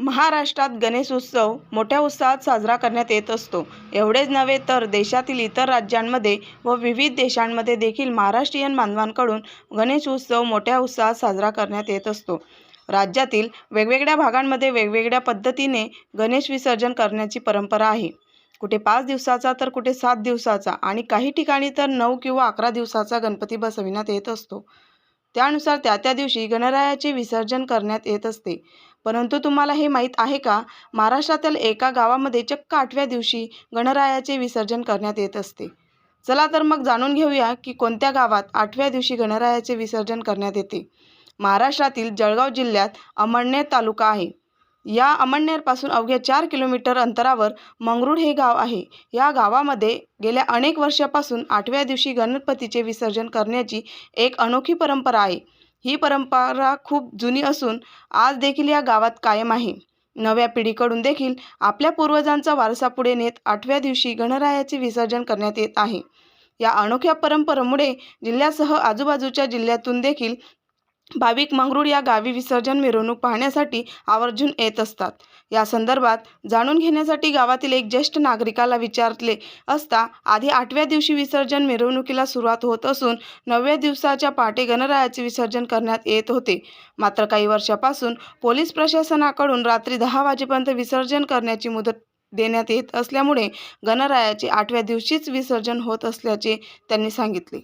महाराष्ट्रात गणेश उत्सव मोठ्या उत्साहात साजरा करण्यात येत असतो. एवढेच नव्हे तर देशातील इतर राज्यांमध्ये व विविध देशांमध्ये देखील महाराष्ट्रीयन बांधवांकडून गणेश उत्सव मोठ्या उत्साहात साजरा करण्यात येत असतो. राज्यातील वेगवेगळ्या भागांमध्ये वेगवेगळ्या पद्धतीने गणेश विसर्जन करण्याची परंपरा आहे. कुठे पाच दिवसाचा तर कुठे सात दिवसाचा आणि काही ठिकाणी तर नऊ किंवा अकरा दिवसाचा गणपती बसविण्यात येत असतो. त्यानुसार त्या त्या दिवशी गणरायाचे विसर्जन करण्यात येत असते. परंतु तुम्हाला हे माहीत आहे का? महाराष्ट्रातील एका गावामध्ये चक्क आठव्या दिवशी गणरायाचे विसर्जन करण्यात येत असते. चला तर मग जाणून घेऊया की कोणत्या गावात आठव्या दिवशी गणरायाचे विसर्जन करण्यात येते. महाराष्ट्रातील जळगाव जिल्ह्यात अमळनेर तालुका आहे. या अमळनेरपासून अवघ्या चार किलोमीटर अंतरावर मंगरूळ हे गाव आहे. या गावामध्ये गेल्या अनेक वर्षापासून आठव्या दिवशी गणपतीचे विसर्जन करण्याची एक अनोखी परंपरा आहे. ही परंपरा खूप जुनी असून आज देखील या गावात कायम आहे. नव्या पिढीकडून देखील आपल्या पूर्वजांचा वारसा पुढे नेत आठव्या दिवशी गणरायाचे विसर्जन करण्यात येत आहे. या अनोख्या परंपरेमुळे जिल्ह्यासह आजूबाजूच्या जिल्ह्यातून देखील भाविक मंगरूळ या गावी विसर्जन मिरवणूक पाहण्यासाठी आवर्जून येत असतात. या संदर्भात जाणून घेण्यासाठी गावातील एक ज्येष्ठ नागरिकाला विचारले असता आधी आठव्या दिवशी विसर्जन मिरवणुकीला सुरुवात होत असून नवव्या दिवसाच्या पहाटे गणरायाचे विसर्जन करण्यात येत होते. मात्र काही वर्षापासून पोलीस प्रशासनाकडून रात्री दहा वाजेपर्यंत विसर्जन करण्याची मुदत देण्यात येत असल्यामुळे गणरायाचे आठव्या दिवशीच विसर्जन होत असल्याचे त्यांनी सांगितले.